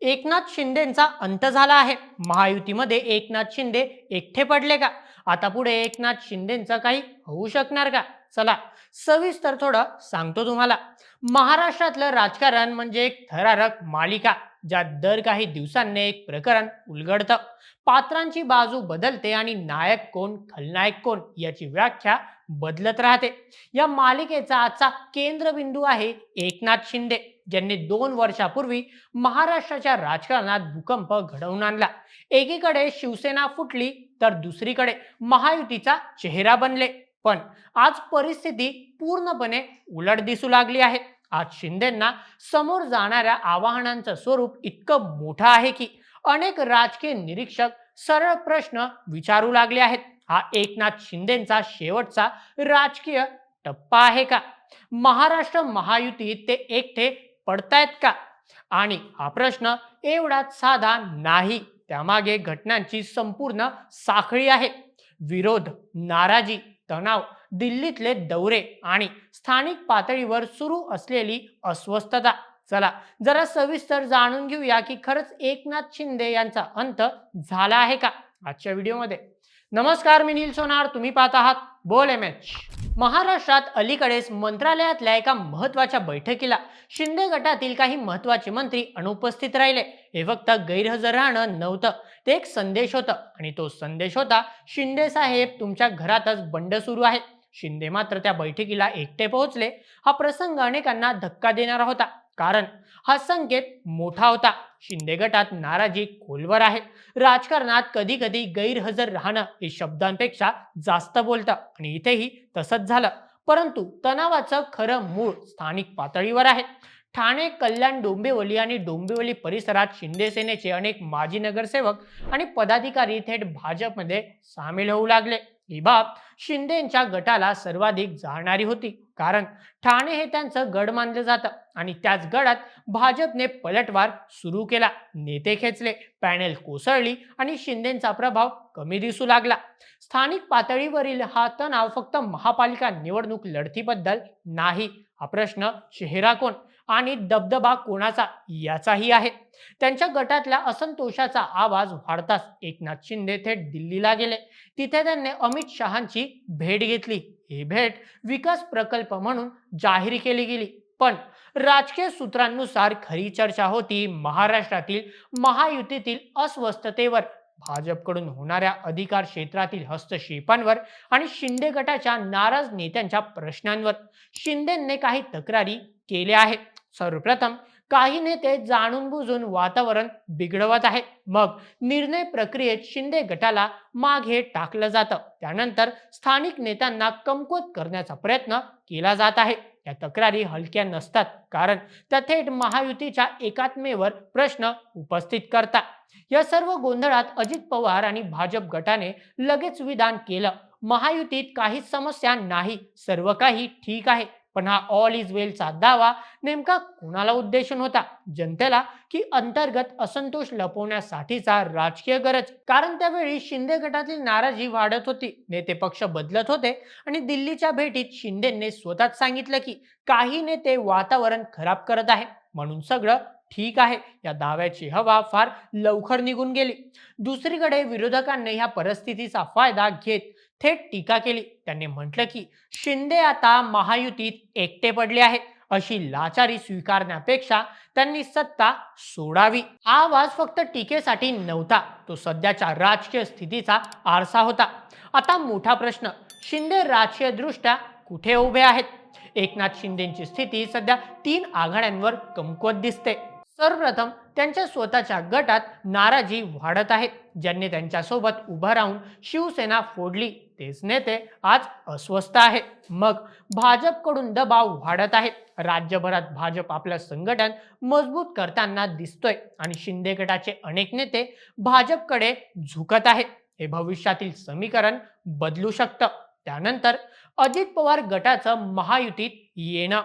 एकनाथ शिंदेचा अंत झाला आहे. महायुतीमध्ये एकनाथ शिंदे एकटे पडले का? आता पुढे एकनाथ शिंदेचा काही होऊ शकणार का? चला सविस्तर थोडं सांगतो तुम्हाला. महाराष्ट्रातलं राजकारण म्हणजे एक थरारक मालिका ज्यात दर काही दिवसांनी एक प्रकरण उलगडतं. पात्रांची बाजू बदलते आणि नायक कोण खलनायक कोण याची व्याख्या बदलत राहते. या मालिकेचा आजचा केंद्रबिंदू आहे एकनाथ शिंदे. ज्यांनी दोन वर्षापूर्वी महाराष्ट्राच्या राजकारणात भूकंप घडवून आणला. एकीकडे शिवसेना फुटली तर दुसरीकडे महायुतीचा चेहरा बनले. पण आज परिस्थिती पूर्णपणे उलट दिसू लागली आहे. आज शिंदेंना समोर जाणाऱ्या आवाहनांचं स्वरूप इतकं मोठं आहे की अनेक राजकीय निरीक्षक सरळ प्रश्न विचारू लागले आहेत. हा एकनाथ शिंदेचा शेवटचा राजकीय टप्पा आहे का? महाराष्ट्र महायुतीत ते एकटे पडतायत का? आणि हा प्रश्न एवढाच साधा नाही. त्यामागे घटनांची संपूर्ण साखळी आहे. विरोध नाराजी तणाव दिल्लीतले दौरे आणि स्थानिक पातळीवर सुरू असलेली अस्वस्थता. चला जरा सविस्तर जाणून घेऊया की खरंच एकनाथ शिंदे यांचा अंत झाला आहे का आजच्या व्हिडिओमध्ये? नमस्कार मी नील सोनार. तुम्ही पाहत आहात बोल एम एच. महाराष्ट्रात अलीकडेच मंत्रालयातल्या एका महत्त्वाच्या बैठकीला शिंदे गटातील काही महत्त्वाचे मंत्री अनुपस्थित राहिले. हे फक्त गैरहजर राहणं नव्हतं ते एक संदेश होतं आणि तो संदेश होता शिंदे साहेब तुमच्या घरातच बंड सुरू आहे शिंदे मात्र त्या बैठकीला एकटे पोहोचले. हा प्रसंग अनेकांना धक्का देणारा होता. कारण हा संकेत मोठा होता. शिंदे गटात नाराजी खोलवर आहे. राजकारणात कधी कधी गैरहजर राहणं हे शब्दांपेक्षा जास्त बोलतं आणि इथेही तसंच झालं. परंतु तणावाचं खरं मूळ स्थानिक पातळीवर आहे. ठाणे कल्याण डोंबिवली आणि डोंबिवली परिसरात शिंदे सेनेचे अनेक माजी नगरसेवक आणि पदाधिकारी थेट भाजपमध्ये सामील होऊ लागले. ही बाब शिंदेच्या गटाला सर्वाधिक जाणारी होती. कारण ठाणे हे त्यांचं गड मानलं जातं आणि त्याच गडात भाजपने पलटवार सुरू केला. नेते खेचले पॅनेल कोसळली आणि शिंदेचा प्रभाव कमी दिसू लागला. स्थानिक पातळीवरील हा तणाव फक्त महापालिका निवडणूक लढतीबद्दल नाही. हा प्रश्न चेहरा कोण? आणि दबदबा कोणाचा याचाही आहे. त्यांच्या गटातल्या असंतोषाचा आवाज वाढताच एकनाथ शिंदे थेट दिल्लीला गेले. तिथे त्यांनी अमित शहांची भेट घेतली. ही भेट विकास प्रकल्प म्हणून जाहीर केली गेली. पण राजकीय सूत्रांनुसार खरी चर्चा होती महाराष्ट्रातील महायुतीतील अस्वस्थतेवर. भाजपकडून होणाऱ्या अधिकार क्षेत्रातील हस्तक्षेपांवर आणि शिंदे गटाच्या नाराज नेत्यांच्या प्रश्नांवर. शिंदेने काही तक्रारी केल्या आहेत. सर्वप्रथम काही नेते जाणून बुजून वातावरण बिघडवत आहेत मग निर्णय प्रक्रियेत शिंदे गटाला मागे टाकलं जातं. त्यानंतर स्थानिक नेत्यांना कमकुवत करण्याचा प्रयत्न केला जात आहे. या तक्रारी हलक्या नसतात कारण त्या थेट महायुतीच्या एकात्मेवर प्रश्न उपस्थित करतात. या सर्व गोंधळात अजित पवार आणि भाजप गटाने लगेच विधान केलं. महायुतीत काही समस्या नाही सर्व काही ठीक आहे. पण हा ऑल इज वेलचा दावा नेमका कुणाला उद्देशून होता? जनतेला की अंतर्गत असंतोष लपवण्यासाठीचा राजकीय गरज? कारण त्यावेळी शिंदे गटातील नाराजी वाढत होती. नेते पक्ष बदलत होते आणि दिल्लीच्या भेटीत शिंदेने स्वतःच सांगितलं की काही नेते वातावरण खराब करत आहे म्हणून सगळं ठीक आहे. या दाव्याची हवा फार लवकर निघून गेली. दुसरीकडे विरोधकांनी ह्या परिस्थितीचा फायदा घेत थेट टीका केली. त्यांनी म्हटलं की शिंदे आता महायुतीत एकटे पडले आहेत. अशी लाचारी स्वीकारण्यापेक्षा त्यांनी सत्ता सोडावी. हा आवाज फक्त टीकेसाठी नव्हता. तो सध्याच्या राजकीय स्थितीचा आरसा होता. आता मोठा प्रश्न शिंदे राजकीय दृष्ट्या कुठे उभे आहेत? एकनाथ शिंदेची स्थिती सध्या तीन आघाड्यांवर कमकुवत दिसते. सर्वप्रथम त्यांच्या स्वतःच्या गटात नाराजी वाढत आहे ज्यांनी त्यांच्यासोबत उभं राहून शिवसेना फोडली तेच नेते आज अस्वस्थ आहे मग भाजपकडून दबाव वाढत आहे. राज्यभरात भाजप आपलं संघटन मजबूत करताना दिसतोय आणि शिंदे गटाचे अनेक नेते भाजपकडे झुकत आहे हे भविष्यातील समीकरण बदलू शकतं. त्यानंतर अजित पवार गटाचं महायुतीत येणं.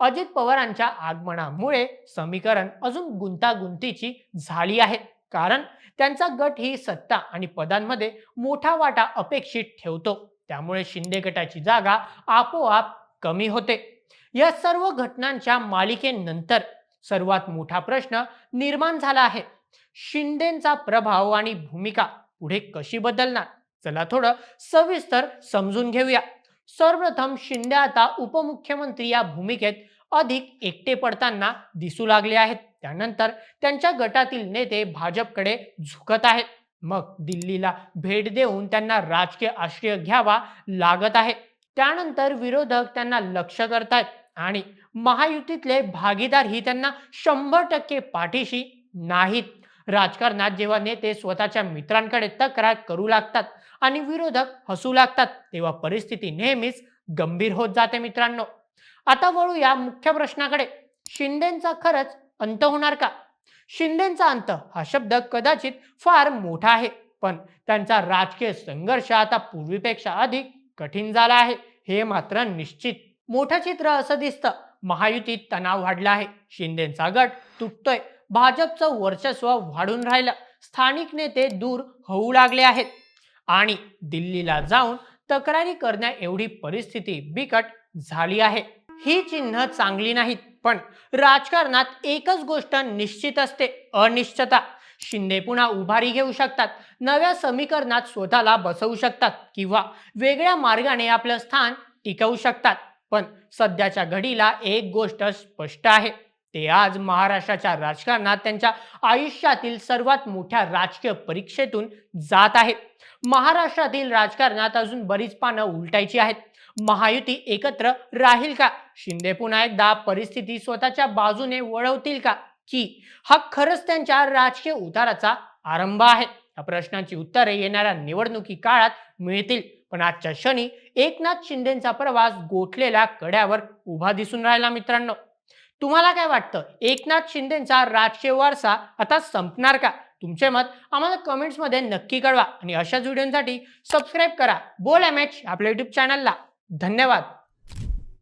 अजित पवारांच्या आगमनामुळे समीकरण अजून गुंतागुंतीची झाली आहे. कारण त्यांचा गट ही सत्ता आणि पदांमध्ये मोठा वाटा अपेक्षित ठेवतो. त्यामुळे शिंदे गटाची जागा आपोआप कमी होते. या सर्व घटनांच्या मालिकेनंतर सर्वात मोठा प्रश्न निर्माण झाला आहे. शिंदेचा प्रभाव आणि भूमिका पुढे कशी बदलणार? चला थोडं सविस्तर समजून घेऊया. सर्वप्रथम शिंदे आता उपमुख्यमंत्री या भूमिकेत अधिक एकटे पडताना दिसू लागले आहेत. त्यानंतर त्यांच्या गटातील नेते भाजपकडे झुकत आहेत. मग दिल्लीला भेट देऊन त्यांना राजकीय आश्रय घ्यावा लागत आहे. त्यानंतर विरोधक त्यांना लक्ष करतायत आणि महायुतीतले भागीदारही त्यांना शंभर टक्के पाठीशी नाहीत. राजकारणात जेव्हा नेते स्वतःच्या मित्रांकडे तक्रार करू लागतात आणि विरोधक हसू लागतात तेव्हा परिस्थिती नेहमीच गंभीर होत जाते मित्रांनो. आता वळूया मुख्य प्रश्नाकडे. शिंदेचा खरंच अंत होणार का? शिंदेचा अंत हा शब्द कदाचित फार मोठा आहे पण त्यांचा राजकीय संघर्ष आता पूर्वीपेक्षा अधिक कठीण झाला आहे हे मात्र निश्चित. मोठं चित्र असं दिसतं. महायुतीत तणाव वाढला आहे. शिंदेचा गट तुटतोय. भाजपचं वर्चस्व वाढून राहिलं. स्थानिक नेते दूर होऊ लागले आहेत. आणि दिल्लीला जाऊन तक्रारी करण्या एवढी परिस्थिती बिकट झाली आहे. ही चिन्ह चांगली नाहीत पण राजकारणात एकच गोष्ट निश्चित असते अनिश्चितता. शिंदे पुन्हा उभारी घेऊ शकतात नव्या समीकरणात स्वतःला बसवू शकतात किंवा वेगळ्या मार्गाने आपलं स्थान टिकवू शकतात. पण सध्याच्या घडीला एक गोष्ट स्पष्ट आहे. ते आज महाराष्ट्राच्या राजकारणात त्यांच्या आयुष्यातील सर्वात मोठ्या राजकीय परीक्षेतून जात आहेत. महाराष्ट्रातील राजकारणात अजून बरीच पानं उलटायची आहेत. महायुती एकत्र राहील का? शिंदे पुन्हा एकदा परिस्थिती स्वतःच्या बाजूने वळवतील का? की हा खरंच त्यांच्या राजकीय उताराचा आरंभ आहे? या प्रश्नांची उत्तरे येणाऱ्या निवडणुकी काळात मिळतील. पण आजच्या क्षणी एकनाथ शिंदेचा प्रवास गोठलेल्या कड्यावर उभा दिसून राहिला मित्रांनो. तुम्हाला काय वाटतं? एकनाथ शिंदेचा राजकीय वारसा आता संपणार का? तुमचे मत आम्हाला कमेंट्समध्ये नक्की कळवा आणि अशाच व्हिडिओसाठी सबस्क्राईब करा. बोल एम एच आपल्या युट्यूब चॅनलला धन्यवाद.